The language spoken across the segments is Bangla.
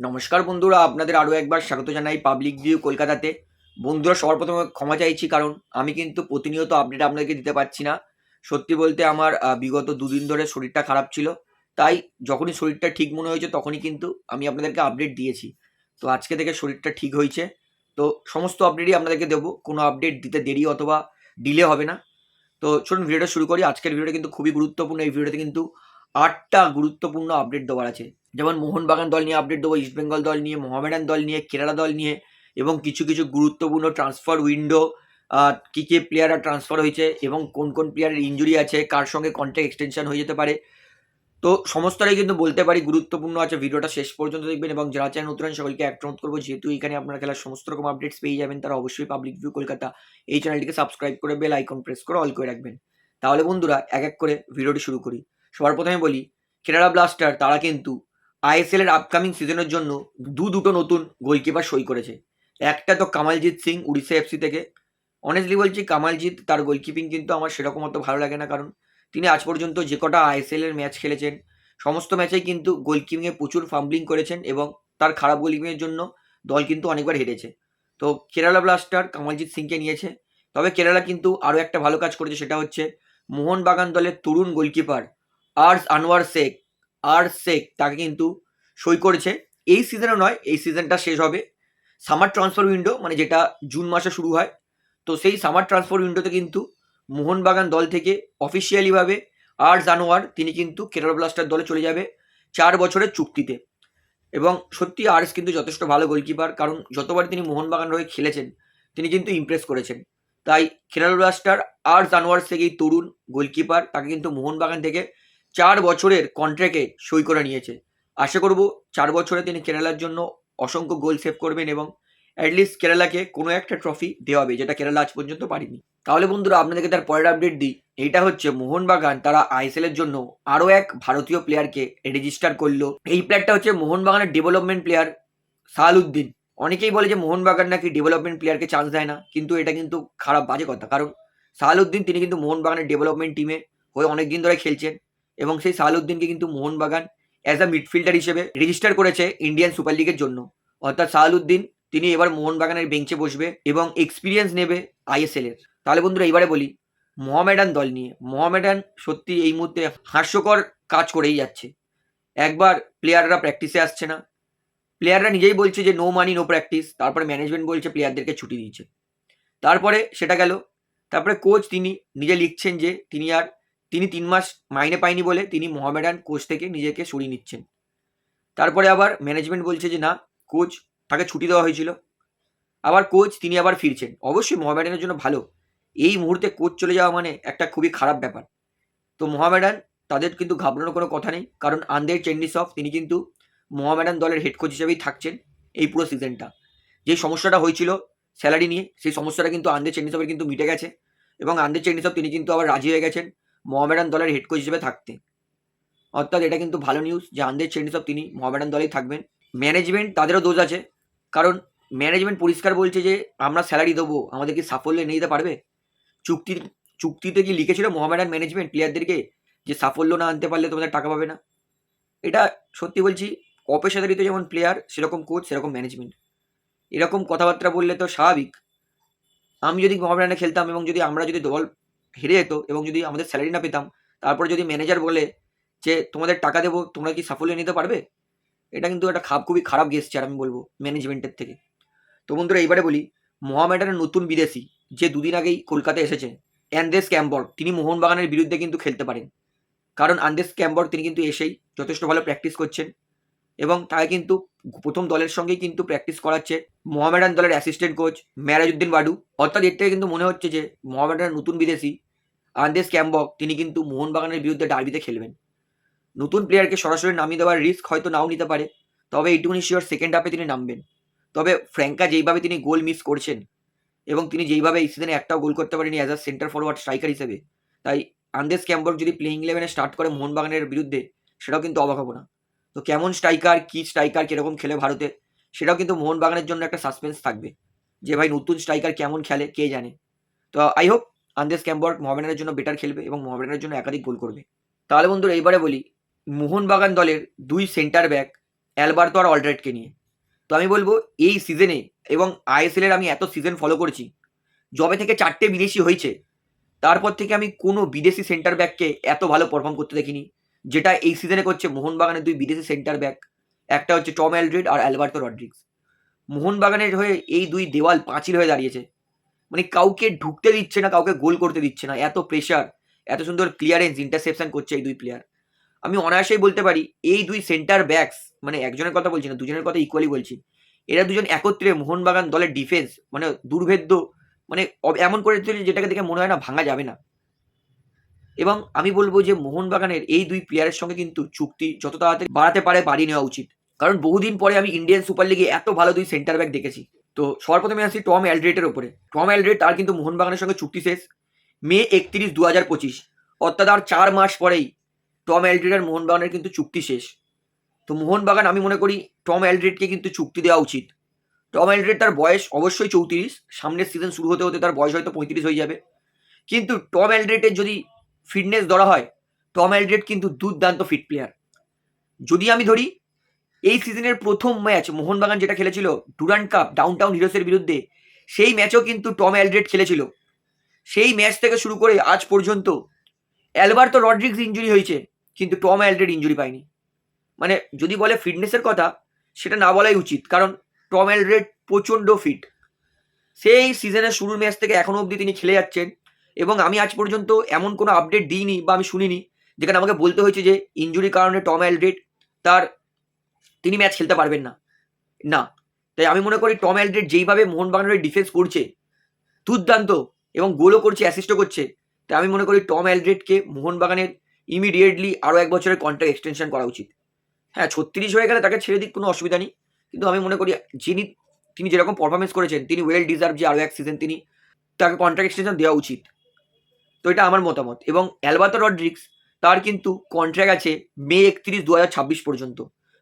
নমস্কার বন্ধুরা, আপনাদের আরও একবার স্বাগত জানাই পাবলিক ভিউ কলকাতাতে। বন্ধুরা, সবার প্রথমে ক্ষমা চাইছি কারণ আমি কিন্তু প্রতিনিয়ত আপডেট আপনাদেরকে দিতে পারছি না। সত্যি বলতে আমার বিগত দুদিন ধরে শরীরটা খারাপ ছিল। তাই যখনই শরীরটা ঠিক মনে হয়েছে তখনই কিন্তু আমি আপনাদেরকে আপডেট দিয়েছি। তো আজকে থেকে শরীরটা ঠিক হয়েছে। তো সমস্ত আপডেটই আপনাদেরকে দেবো। কোনো আপডেট দিতে দেরি অথবা ডিলে হবে না। তো চলুন ভিডিওটা শুরু করি। আজকের ভিডিওটা কিন্তু খুবই গুরুত্বপূর্ণ। এই ভিডিওতে কিন্তু আটটা গুরুত্বপূর্ণ আপডেট দেওয়ার আছে। যেমন মোহনবাগান দল নিয়ে আপডেট দেবো ইস্টবেঙ্গল দল নিয়ে মোহামেডান দল নিয়ে কেরালা দল নিয়ে, এবং কিছু কিছু গুরুত্বপূর্ণ ট্রান্সফার উইন্ডো কী কী প্লেয়াররা ট্রান্সফার হয়েছে, এবং কোন কোন প্লেয়ারের ইঞ্জুরি আছে, কার সঙ্গে কন্ট্যাক্ট এক্সটেনশন হয়ে যেতে পারে। তো সমস্তটাই কিন্তু বলতে পারি, গুরুত্বপূর্ণ আছে, ভিডিওটা শেষ পর্যন্ত দেখবেন, এবং যারা চ্যানেল নতুন সকলকে অনুরোধ করব, যেহেতু এখানে আপনারা খেলার সমস্ত রকম আপডেটস পেয়ে যাবেন, তারা অবশ্যই পাবলিক ভিউ কলকাতা, এই চ্যানেলটিকে সাবস্ক্রাইব করে বেল আইকন প্রেস করে অল করে রাখবেন। তাহলে বন্ধুরা, এক এক করে ভিডিওটি শুরু করি। সবার প্রথমে বলি কেরালা ব্লাস্টার তারা কিন্তু আইএসএল এর আপকামিং সিজনের জন্য দু দুটো নতুন গোলকিপার সই করেছে। একটা তো কামালজিৎ সিং উড়িষ্যা এফসি থেকে। অনেস্টলি বলছি কামালজিৎ তার গোলকিপিং কিন্তু আমার সেরকম অত ভালো লাগে না, কারণ তিনি আজ পর্যন্ত যে কটা আইএসএল এর ম্যাচ খেলেছেন, সমস্ত ম্যাচেই কিন্তু গোলকিপিংয়ে প্রচুর ফাম্বলিং করেছেন এবং তার খারাপ গোলকিপিংয়ের জন্য দল কিন্তু অনেকবার হেরেছে। তো কেরালা ব্লাস্টার কামালজিৎ সিংকে নিয়েছে। তবে কেরালা কিন্তু আরও একটা ভালো কাজ করেছে, সেটা হচ্ছে মোহনবাগান দলের তরুণ গোলকিপার আর্স আনোয়ার শেখ আর শেখ তাকে কিন্তু সই করেছে। এই সিজনে নয়, এই সিজনটা শেষ হবে। সামার ট্রান্সফার উইন্ডো মানে যেটা জুন মাসে শুরু হয়, তো সেই সামার ট্রান্সফার উইন্ডোতে কিন্তু মোহনবাগান দল থেকে অফিসিয়ালিভাবে আর জানোয়ার তিনি কিন্তু কেরল ব্লাস্টার দলে চলে যাবে চার বছরের চুক্তিতে। এবং সত্যি আর্স কিন্তু যথেষ্ট ভালো গোলকিপার কারণ যতবার তিনি মোহনবাগান হয়ে খেলেছেন, তিনি কিন্তু ইমপ্রেস করেছেন। তাই কেরল ব্লাস্টার আর জানোয়ার থেকে এই তরুণ গোলকিপার তাকে কিন্তু মোহনবাগান থেকে চার বছরের কন্ট্রাক্টে সই করে নিয়েছে। আশা করব চার বছরে তিনি কেরালার জন্য অসংখ্য গোল সেভ করবেন এবং অ্যাটলিস্ট কেরালাকে কোনো একটা ট্রফি দেওয়া হবে, যেটা কেরালা আজ পর্যন্ত পারেনি। তাহলে বন্ধুরা, আপনাদেরকে তার পরের আপডেট দিই। এইটা হচ্ছে মোহনবাগান, তারা আইএসএল এর জন্য আরও এক ভারতীয় প্লেয়ারকে রেজিস্টার করল। এই প্লেয়ারটা হচ্ছে মোহনবাগানের ডেভেলপমেন্ট প্লেয়ার সাহালুদ্দিন অনেকেই বলে যে মোহনবাগান নাকি ডেভেলপমেন্ট প্লেয়ারকে চান্স দেয় না, কিন্তু এটা কিন্তু খারাপ বাজে কথা। কারণ সাহালুদ্দিন তিনি কিন্তু মোহনবাগানের ডেভেলপমেন্ট টিমে হয়ে অনেক দিন ধরে খেলছেন। এবং সেই সাহালুদ্দিনকে কিন্তু মোহনবাগান অ্যাজ আ মিডফিল্ডার হিসেবে রেজিস্টার করেছে ইন্ডিয়ান সুপার লিগের জন্য। অর্থাৎ সাহালুদ্দিন তিনি এবার মোহনবাগানের বেঞ্চে বসবে এবং এক্সপিরিয়েন্স নেবে আইএসএল এর। তাহলে বন্ধুরা এবারে বলি, মোহামেডান দল নিয়ে। মোহামেডান সত্যি এই মুহূর্তে হাস্যকর কাজ করেই যাচ্ছে। একবার প্লেয়াররা প্র্যাকটিসে আসছে না। প্লেয়াররা নিজেই বলছে যে নো মানি নো প্র্যাকটিস তারপরে ম্যানেজমেন্ট বলছে প্লেয়ারদেরকে ছুটি দিয়েছে। তারপরে সেটা গেল। তারপরে কোচ তিনি নিজে লিখছেন যে, তিনি আর তিনি তিন মাস মাইনে পায়নি বলে তিনি মোহামেডান কোচ থেকে নিজেকে সরিয়ে নিচ্ছেন। তারপরে আবার ম্যানেজমেন্ট বলছে যে, না কোচ তাকে ছুটি দেওয়া হয়েছিল। আবার কোচ তিনি আবার ফিরছেন। অবশ্যই মোহামেডানের জন্য ভালো। এই মুহূর্তে কোচ চলে যাওয়া মানে একটা খুবই খারাপ ব্যাপার। তো মোহামেডান, তাদের কিন্তু ঘাবড়ানোর কোনো কথা নেই। কারণ আন্দের চেন্ডিসফ তিনি কিন্তু মোহামেডান দলের হেড কোচ হিসেবেই থাকছেন এই পুরো সিজনটা যে সমস্যাটা হয়েছিল স্যালারি নিয়ে, সেই সমস্যাটা কিন্তু আন্দের চেন্ডিসফের কিন্তু মিটে গেছে। এবং আন্দের চেন্ডিসফ তিনি কিন্তু আবার রাজি হয়ে গেছেন। মোহামেডান দলের হেড কোচ হিসেবে থাকতে। অর্থাৎ এটা কিন্তু ভালো নিউজ যে আন্দের চেন্ডিসব তিনি, মোহামেডান দলেই থাকবেন। ম্যানেজমেন্ট তাদেরও দোষ আছে, কারণ ম্যানেজমেন্ট পরিষ্কার বলছে যে, আমরা স্যালারি দেবো, আমাদের কি সাফল্যে নিয়ে যেতে পারবে? চুক্তি, চুক্তিতে কি লিখেছিল মোহামেডান ম্যানেজমেন্ট প্লেয়ারদেরকে যে সাফল্য না আনতে পারলে তোমাদের টাকা পাবে না? এটা সত্যি বলছি অপেশাদারিত যেমন প্লেয়ার সেরকম কোচ সেরকম ম্যানেজমেন্ট এরকম কথাবার্তা বললে তো স্বাভাবিক। আমি যদি মোহামেডানে খেলতাম এবং যদি আমরা যদি দল হেরে যেত এবং যদি আমাদের স্যালারি না পেতাম, তারপরে যদি ম্যানেজার বলে যে, তোমাদের টাকা দেবো, তোমরা কি সাফল্য নিতে পারবে? এটা কিন্তু একটা খাপ, খুবই খারাপ গেস্টার আমি বলব ম্যানেজমেন্টের থেকে। তো বন্ধুরা, এইবারে বলি মোহামেডানের নতুন বিদেশি, যে দুদিন আগেই কলকাতায় এসেছে অ্যান্দেস ক্যাম্বর তিনি মোহনবাগানের বিরুদ্ধে কিন্তু খেলতে পারেন। কারণ আন্দেস ক্যাম্বর তিনি কিন্তু এসেই যথেষ্ট ভালো প্র্যাকটিস করছেন এবং তাকে কিন্তু প্রথম দলের সঙ্গেই কিন্তু প্র্যাকটিস করাচ্ছে মোহামেডান দলের অ্যাসিস্ট্যান্ট কোচ ম্যারাজউদ্দিন বাডু। অর্থাৎ এর থেকে কিন্তু মনে হচ্ছে যে মোহামেডানের নতুন বিদেশি আন্দেস ক্যাম্বক, তিনি কিন্তু মোহনবাগানের বিরুদ্ধে ডার্বিতে খেলবেন। নতুন প্লেয়ারকে সরাসরি নামিয়ে দেওয়ার রিস্ক হয়তো নাও নিতে পারে, তবে এইটুকুনি শিওর সেকেন্ড হাফে তিনি নামবেন। তবে ফ্র্যাঙ্কা যেইভাবে তিনি গোল মিস করছেন, এবং তিনি যেইভাবে এই সিজনে একটাও গোল করতে পারেনি as a centre forward striker হিসেবে, তাই আন্দেস ক্যাম্বক যদি প্লেইং ইলেভেনে স্টার্ট করে মোহনবাগানের বিরুদ্ধে, সেটাও কিন্তু অবাক হব না। তো কেমন স্ট্রাইকার কী স্ট্রাইকার কীরকম খেলে ভারতে, সেটাও কিন্তু মোহনবাগানের জন্য একটা সাসপেন্স থাকবে, যে ভাই নতুন স্ট্রাইকার কেমন খেলে, কে জানে। তো আই হোপ আন্দেস ক্যাম্বর্ট মোহামেডানের জন্য বেটার খেলবে এবং মোহামেডানের জন্য একাধিক গোল করবে। তাহলে বন্ধুরা, এইবারে বলি, মোহনবাগান দলের দুই সেন্টার ব্যাক অ্যালবার্তো আর অলড্রেটকে নিয়ে। তো আমি বলব, এই সিজনে এবং আইএসএল এর আমি এত সিজন ফলো করেছি জবে থেকে চারটে বিদেশি হয়েছে, তারপর থেকে আমি কোনো বিদেশি সেন্টার ব্যাককে এত ভালো পারফর্ম করতে দেখিনি, যেটা এই সিজনে করছে মোহনবাগানের দুই বিদেশি সেন্টার ব্যাক একটা হচ্ছে টম অ্যালড্রিড আর অ্যালবার্তো রড্রিক্স মোহনবাগানের হয়ে এই দুই দেওয়াল পাঁচিল হয়ে দাঁড়িয়েছে। মানে কাউকে ঢুকতে দিচ্ছে না, কাউকে গোল করতে দিচ্ছে না। এত প্রেশার এত সুন্দর ক্লিয়ারেন্স ইন্টারসেপশন করছে এই দুই প্লেয়ার আমি অনায়াসেই বলতে পারি, এই দুই সেন্টার ব্যাকস মানে একজনের কথা বলছি না, দুজনের কথা ইকুয়ালি বলছি, এরা দুজন একত্রে মোহনবাগান দলের ডিফেন্স মানে দুর্ভেদ্য মানে এমন করে তুলে যেটাকে দেখে মনে হয় না ভাঙা যাবে না। এবং আমি বলব যে মোহনবাগানের এই দুই প্লেয়ারের সঙ্গে কিন্তু চুক্তি যত তাড়াতাড়ি বাড়াতে পারে, বাড়িয়ে নেওয়া উচিত। কারণ বহুদিন পরে আমি ইন্ডিয়ান সুপার লিগে এত ভালো দুই সেন্টার ব্যাক দেখেছি। তো সবার প্রথমে আসি টম অ্যালড্রেটের ওপরে টম অ্যালড্রেট তার কিন্তু মোহনবাগানের সঙ্গে চুক্তি শেষ। মে একত্রিশ দু হাজার পঁচিশ। অর্থাৎ আর চার মাস পরেই টম অ্যালড্রেট আর মোহনবাগানের কিন্তু চুক্তি শেষ। তো মোহনবাগান আমি মনে করি টম অ্যালড্রেটকে কিন্তু চুক্তি দেওয়া উচিত। টম অ্যালড্রেট তার বয়স অবশ্যই চৌত্রিশ। সামনের সিজন শুরু হতে হতে তার বয়স হয়তো পঁয়ত্রিশ হয়ে যাবে। কিন্তু টম অ্যালড্রেটের যদি ফিটনেস ধরা হয়, টম অ্যালড্রেট কিন্তু দুর্দান্ত ফিট প্লেয়ার যদি আমি ধরি এই সিজনের প্রথম ম্যাচ মোহনবাগান যেটা খেলেছিল, ডুরান্ড কাপ ডাউন টাউন হিরোসের বিরুদ্ধে, সেই ম্যাচও কিন্তু টম অ্যালড্রেড খেলেছিল। সেই ম্যাচ থেকে শুরু করে আজ পর্যন্ত, অ্যালবার্তো রড্রিক্স ইঞ্জুরি হয়েছে, কিন্তু টম অ্যালড্রেড ইঞ্জুরি পায়নি। মানে যদি বলে ফিটনেসের কথা, সেটা না বলাই উচিত, কারণ টম অ্যালড্রেড প্রচণ্ড ফিট সেই সিজনের শুরুর ম্যাচ থেকে এখনও অবধি তিনি খেলে যাচ্ছেন, এবং আমি আজ পর্যন্ত এমন কোনো আপডেট দিইনি বা আমি শুনিনি, যেখানে আমাকে বলতে হয়েছে যে ইঞ্জুরির কারণে টম অ্যালড্রেড তার তিনি ম্যাচ খেলতে পারবেন না। না। তাই আমি মনে করি টম অ্যালড্রেড যেইভাবে মোহনবাগানের ডিফেন্স করছে, দুর্দান্ত, এবং গোলও করছে অ্যাসিস্টও করছে, তাই আমি মনে করি টম অ্যালড্রেডকে মোহনবাগানের ইমিডিয়েটলি আরও এক বছরের কন্ট্রাক্ট এক্সটেনশন করা উচিত। হ্যাঁ ছত্রিশ হয়ে গেলে তাকে ছেড়ে দিক কোনো অসুবিধা নেই, কিন্তু আমি মনে করি যিনি, তিনি যেরকম পারফরমেন্স করেছেন, তিনি ওয়েল ডিজার্ভ যে আরও এক সিজন তিনি তাকে কন্ট্রাক্ট এক্সটেনশন দেওয়া উচিত। তো এটা আমার মতামত, এবং অ্যালবাতো রড্রিক্স তার কিন্তু কন্ট্রাক্ট আছে মে একত্রিশ দু পর্যন্ত।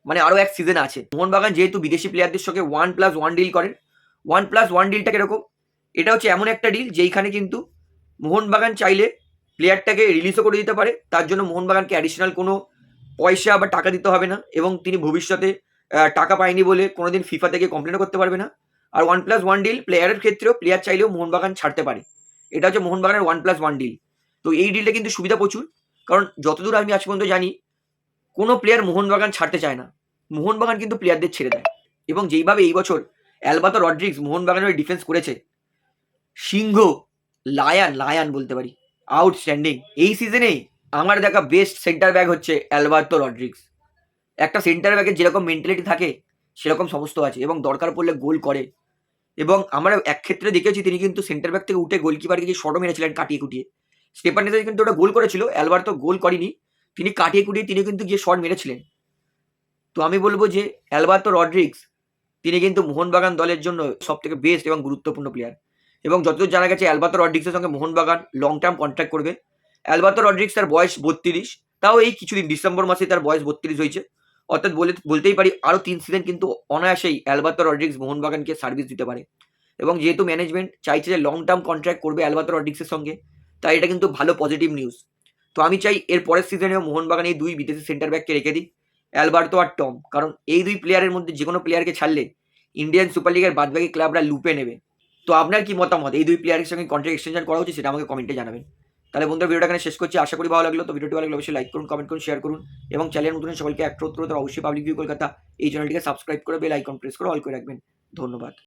মানে আরও এক সিজন আছে। মোহনবাগান যেহেতু বিদেশি প্লেয়ারদের সঙ্গে ওয়ান প্লাস ওয়ান ডিল করেন ওয়ান প্লাস ওয়ান ডিলটা কীরকম? এটা হচ্ছে এমন একটা ডিল যেইখানে কিন্তু মোহনবাগান চাইলে প্লেয়ারটাকে রিলিজও করে দিতে পারে। তার জন্য মোহনবাগানকে অ্যাডিশনাল কোনো পয়সা বা টাকা দিতে হবে না এবং তিনি ভবিষ্যতে টাকা পায়নি বলে কোনোদিন ফিফা থেকে কমপ্লেনও করতে পারবে না। আর ওয়ান প্লাস ওয়ান ডিল প্লেয়ারের ক্ষেত্রেও প্লেয়ার চাইলেও মোহনবাগান ছাড়তে পারে। এটা হচ্ছে মোহনবাগানের ওয়ান প্লাস ওয়ান ডিল তো এই ডিলটা কিন্তু সুবিধা প্রচুর। কারণ যতদূর আমি আজ পর্যন্ত জানি কোনো প্লেয়ার মোহনবাগান ছাড়তে চায় না। মোহনবাগান কিন্তু প্লেয়ারদের ছেড়ে দেয়। এবং যেইভাবে এই বছর অ্যালবাতো রড্রিক্স মোহনবাগানের ডিফেন্স করেছে, সিংহ, লায়ান লায়ান বলতে পারি আউটস্ট্যান্ডিং এই সিজনে আমার দেখা বেস্ট সেন্টার ব্যাগ হচ্ছে অ্যালবার্তো রড্রিক্স একটা সেন্টার ব্যাগের যেরকম মেন্টালিটি থাকে, সেরকম সমস্ত আছে এবং দরকার পড়লে গোল করে। এবং আমরা এক ক্ষেত্রে দেখেছি তিনি কিন্তু সেন্টার ব্যাগ থেকে উঠে গোলকিপারকে গিয়ে শটও মেরেছিলেন কাটিয়ে কুটিয়ে স্টেপান নেতাজ কিন্তু ওটা গোল করেছিল, অ্যালবার্তো গোল করেনি। তিনি কাটিয়ে কুটিয়ে তিনি কিন্তু গিয়ে শট মেরেছিলেন। তো আমি বলব যে অ্যালবার্তো রড্রিক্স তিনি কিন্তু মোহনবাগান দলের জন্য সব থেকে বেস্ট এবং গুরুত্বপূর্ণ প্লেয়ার এবং যতদূর জানা গেছে, অ্যালবার্তো রড্রিক্সের সঙ্গে মোহনবাগান লং টার্ম কন্ট্রাক্ট করবে। অ্যালবার্তো রড্রিক্স তার বয়স বত্রিশ, তাও এই কিছুদিন ডিসেম্বর মাসে তার বয়স বত্রিশ হয়েছে। অর্থাৎ বলে, বলতেই পারি, আরও তিন সিজন কিন্তু অনায়াসেই অ্যালবার্তো রড্রিক্স মোহনবাগানকে সার্ভিস দিতে পারে। এবং যেহেতু ম্যানেজমেন্ট চাইছে যে লং টার্ম কন্ট্রাক্ট করবে অ্যালবার্তো রড্রিক্সের সঙ্গে, তাই এটা কিন্তু ভালো পজিটিভ নিউজ তো আমি চাই এর পরের সিজনেও মোহনবাগান এই দুই বিদেশি সেন্টার ব্যাককে রেখে দিই অ্যালবার্তো আর টম। কারণ এই দুই প্লেয়ারের মধ্যে যে কোনো প্লেয়ারকে ছাড়লে ইন্ডিয়ান সুপার লিগের বাদবাকি ক্লাবরা লুপে নেবে। তো আপনার কি মতামত? এই দুই প্লেয়ারের সঙ্গে কন্ট্রাক্ট এক্সটেনশন করা উচিত সেটা আমাকে কমেন্টে জানাবেন। তাহলে বন্ধুরা ভিডিওটা এখানে শেষ করছি। আশা করি ভালো লাগল। তো ভিডিওটি ভালো লাগলে অবশ্যই লাইক করুন কমেন্ট করুন শেয়ার করুন। এবং চ্যানেল নতুন সকলকে এক করতে অবশ্যই পাবলিক ভিউ কলকাতা এই চ্যানেলটিকে সাবস্ক্রাইব করে বেল আইকন প্রেস করে অল করে রাখবেন। ধন্যবাদ।